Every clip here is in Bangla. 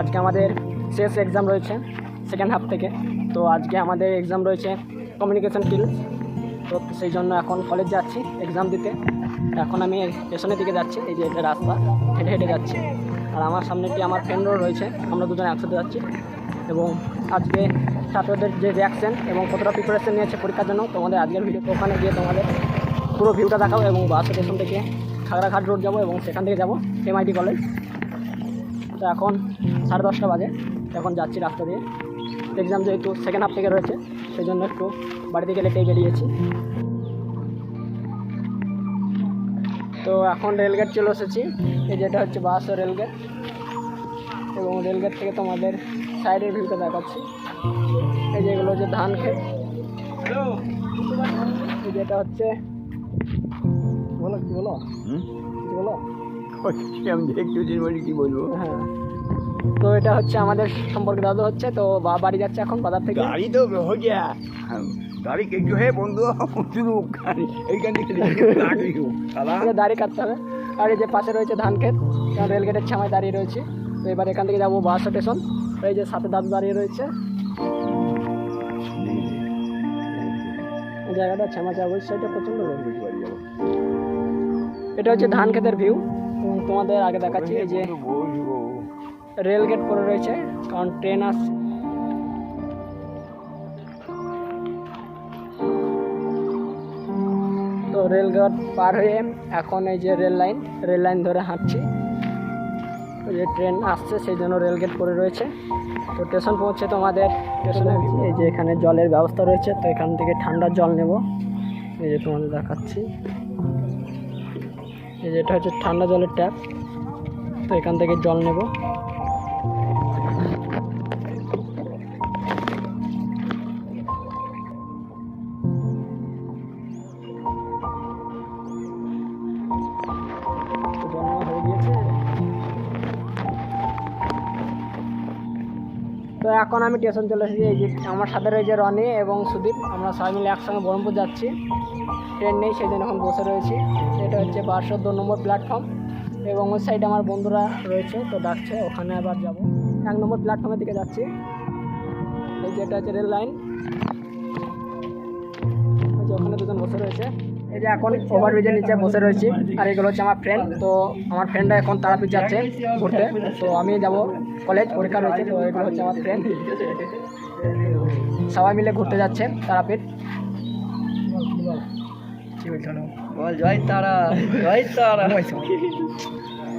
আজকে আমাদের শেষ এক্সাম রয়েছে সেকেন্ড হাফ থেকে। তো আজকে আমাদের এক্সাম রয়েছে কমিউনিকেশন স্কিলস তো সেই জন্য এখন কলেজ যাচ্ছি এক্সাম দিতে। এখন আমি স্টেশনের দিকে যাচ্ছি, এই যে এটা রাস্তা, হেঁটে হেঁটে যাচ্ছি। আর আমার সামনে একটি আমার ফ্রেন্ডও রয়েছে, আমরা দুজন একসাথে যাচ্ছি। এবং আজকে ছাত্রদের যে রিয়াকশন এবং কতটা প্রিপারেশন নিয়েছে পরীক্ষার জন্য, তোমাদের আজকের ভিডিও ওখানে গিয়ে তোমাদের পুরো ভিউটা দেখাবো এবং বাস স্টেশন থেকে খাগড়াঘাট রোড যাব এবং সেখান থেকে যাব এমআইটি কলেজ তো এখন সাড়ে দশটা বাজে। এখন যাচ্ছি রাস্তা দিয়ে। এক্সাম যেহেতু সেকেন্ড হাফ থেকে রয়েছে সেই জন্য একটু বাড়ি থেকে লেটেই বেরিয়েছি। তো এখন রেলগেট চলে এসেছি। এই যেটা হচ্ছে বাস ও রেলগেট। এবং রেলগেট থেকে তোমাদের সাইডের ভিউটা দেখাচ্ছি। এই যেগুলো হচ্ছে ধান এই যেটা হচ্ছে বলো কি বলো বলো। আমি দেখতে বলি কি বলব? হ্যাঁ। তো এটা হচ্ছে আমাদের সম্পর্কে দাদু হচ্ছে তো বাড়ি যাচ্ছে এখন বাজার থেকে? গাড়ি তো হয়ে গিয়া গাড়ি একটু হে বন্ধু শুধু এইখান থেকে দাড়ি কাটতে হবে। আর এই যে পাশে রয়েছে ধান ক্ষেত রেলগেটের ছামায় দাঁড়িয়ে রয়েছে। তো এবার এখান থেকে যাব বাস স্টেশন। এই যে সাথে দাদু দাঁড়িয়ে রয়েছে। জায়গাটা ছামাচা ওই সাইডে প্রচণ্ড এটা হচ্ছে ধান ক্ষেতের ভিউ তোমাদের আগে দেখাচ্ছি এই যে রেলগেট পড়ে রয়েছে কারণ ট্রেন আসছে তো রেলগেট পার হয়ে এখন এই যে রেল লাইন রেল লাইন ধরে হাঁটছি। যে ট্রেন আসছে সেই জন্য রেলগেট পড়ে রয়েছে। তো স্টেশন পৌঁছে তোমাদের স্টেশনে এই যে এখানে জলের ব্যবস্থা রয়েছে তো এখান থেকে ঠান্ডা জল নেব। এই যে তোমাদের দেখাচ্ছি। এই যে এটা হচ্ছে ঠান্ডা জলের ট্যাপ তো এখান থেকে জল নেব। তো এখন আমি স্টেশন চলে এসেছি, এই যে আমার সাথে রয়েছে রনি এবং সুদীপ। আমরা সবাই মিলে একসঙ্গে বহরমপুর যাচ্ছি। ট্রেন নেই, সেই জন্য এখন বসে রয়েছি। এটা হচ্ছে বারোশো দু নম্বর প্ল্যাটফর্ম এবং ওই সাইডে আমার বন্ধুরা রয়েছে, তো ডাকছে, ওখানে আবার যাব। এক নম্বর প্ল্যাটফর্মের দিকে যাচ্ছি। এই যে এটা হচ্ছে রেল লাইন। ওখানে দুজন বসে রয়েছে। এই যে এখন ওভারব্রিজের নিচে বসে রয়েছি। আর এগুলো হচ্ছে আমার ফ্রেন্ড তো আমার ফ্রেন্ডরা এখন তারাপীঠ যাচ্ছে ঘুরতে। তো আমি যাব কলেজ পরীক্ষা রয়েছে। তো এগুলো হচ্ছে আমার ফ্রেন্ড সবাই মিলে ঘুরতে যাচ্ছে তারাপীঠ। কি বলছো বল জয় তারা জয় তারা।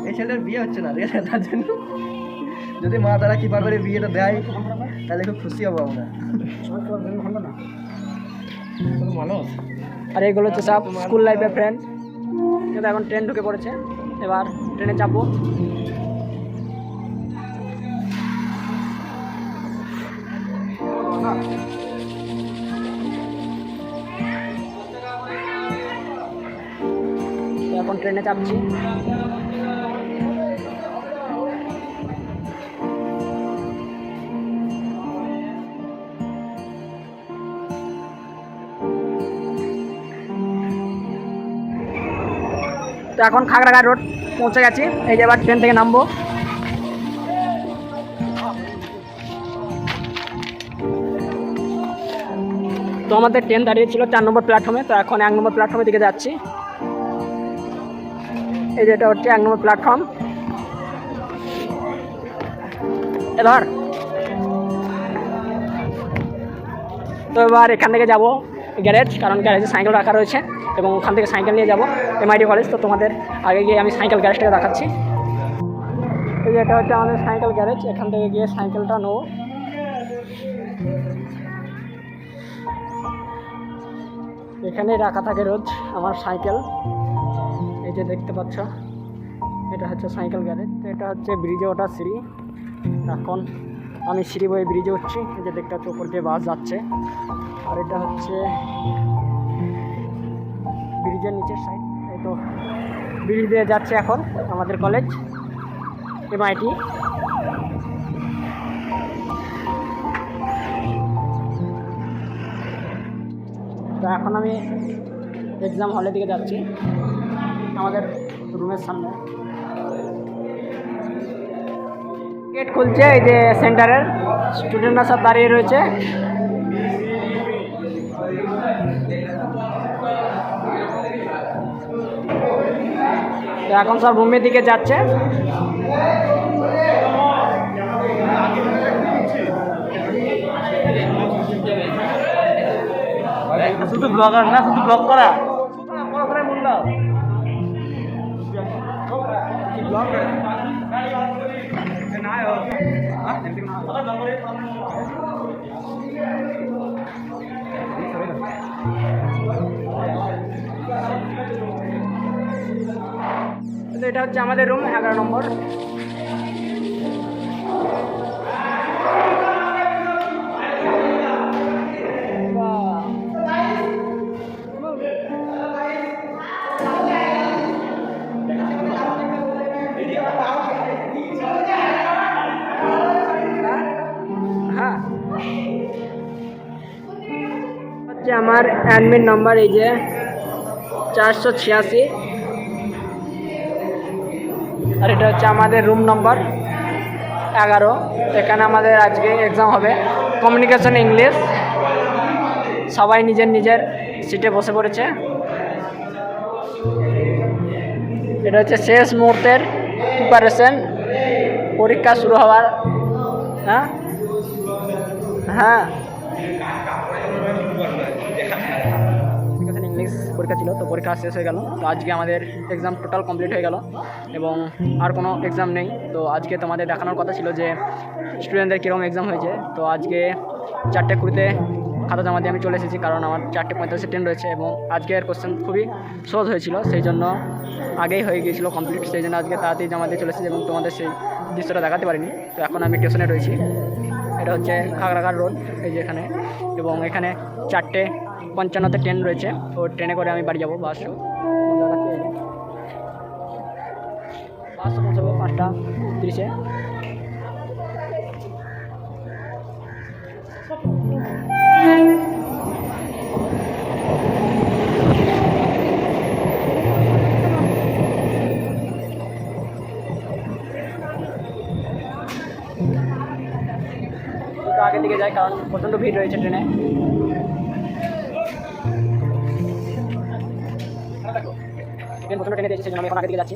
এই ছেলের বিয়ে হচ্ছে না রে তার জন্য। যদি মা তারা কৃপা করে বিয়েটা দেয় তাহলে খুব খুশি হব আমরা। আর এগুলো হচ্ছে সব স্কুল লাইফের ফ্রেন্ড কিন্তু এখন ট্রেন ঢুকে পড়েছে। এবার ট্রেনে চাপবো। এখন ট্রেনে চাপছি। তো এখন খাগড়াঘাট রোড পৌঁছে গেছি। এই যে এবার ট্রেন থেকে নামবো। তো আমাদের ট্রেন দাঁড়িয়ে ছিল চার নম্বর প্ল্যাটফর্মে, তো এখন এক নম্বর প্ল্যাটফর্মের দিকে যাচ্ছি। এই যে এটা হচ্ছে এক নম্বর প্ল্যাটফর্ম। এবার তো এবার এখান থেকে যাব। গ্যারেজ, কারণ গ্যারেজে সাইকেল রাখা রয়েছে এবং ওখান থেকে সাইকেল নিয়ে যাব। এমআইটি কলেজ তো তোমাদের আগে গিয়ে আমি সাইকেল গ্যারেজটাকে দেখাচ্ছি। এই যে এটা হচ্ছে আমাদের সাইকেল গ্যারেজ, এখান থেকে গিয়ে সাইকেলটা নেব। এখানে রাখা থাকে রোজ আমার সাইকেল। এই যে দেখতে পাচ্ছ, এটা হচ্ছে সাইকেল গ্যারেজ, এটা হচ্ছে ব্রিজে ওঠা সিঁড়ি। এখন আমি সিঁড়ি বয়ে ব্রিজে উঠছি, এই যে দেখতে পাচ্ছ, উপর দিয়ে বাস যাচ্ছে। আর এটা হচ্ছে ব্রিজের নিচের সাইড এই তো ব্রিজ দিয়ে যাচ্ছে এখন আমাদের কলেজ এমআইটি তো এখন আমি এক্সাম হলের দিকে যাচ্ছি, আমাদের রুমের সামনে। গেট খুলছে এই যে সেন্টারের স্টুডেন্টরা সব দাঁড়িয়ে রয়েছে। তো এখন সব রুমের দিকে যাচ্ছে। শুধু ব্লগার না শুধু ব্লগ করা? এটা হচ্ছে আমাদের রুম এগারো নম্বর। হচ্ছে আমার অ্যাডমিট নাম্বার এই যে চারশো ছিয়াশি। আর এটা হচ্ছে আমাদের রুম নম্বর এগারো। এখানে আমাদের আজকে এক্সাম হবে। কমিউনিকেশন ইংলিশ সবাই নিজের নিজের সিটে বসে পড়েছে। এটা হচ্ছে শেষ মুহূর্তের প্রিপারেশন পরীক্ষা শুরু হওয়ার হ্যাঁ? হ্যাঁ। পরীক্ষা ছিল, তো পরীক্ষা শেষ হয়ে গেল। তো আজকে আমাদের এক্সাম টোটাল কমপ্লিট হয়ে গেল এবং আর কোনো এক্সাম নেই। তো আজকে তোমাদের দেখানোর কথা ছিল যে স্টুডেন্টদের কীরকম এক্সাম হয়েছে। তো আজকে চারটে কুড়িতে খাতা জমা দিয়ে আমি চলে এসেছি, কারণ আমার চারটে পঁয়তাল্লিশে ট্রেন রয়েছে এবং আজকের কোশ্চেন খুবই সহজ হয়েছিল, সেই জন্য আগেই হয়ে গিয়েছিল কমপ্লিট সেই জন্য আজকে তাড়াতাড়ি জমা দিয়ে চলে এসেছি এবং তোমাদের সেই দৃশ্যটা দেখাতে পারিনি। তো এখন আমি টিউশনে রয়েছি। এটা হচ্ছে খাগড়াঘাট রোড এই যে এখানে এবং এখানে চারটে পঞ্চান্নতে ট্রেন রয়েছে, তো ট্রেনে করে আমি বাড়ি যাব বাসও বাসও পৌঁছাবো পাঁচটা তিরিশে। একটু আগে দিকে যাই, কারণ প্রচণ্ড ভিড় রয়েছে ট্রেনে। ট্রেন প্রচণ্ড ট্রেনে দিয়েছে সেই জন্য আমি এখন আগে দিকে যাচ্ছি।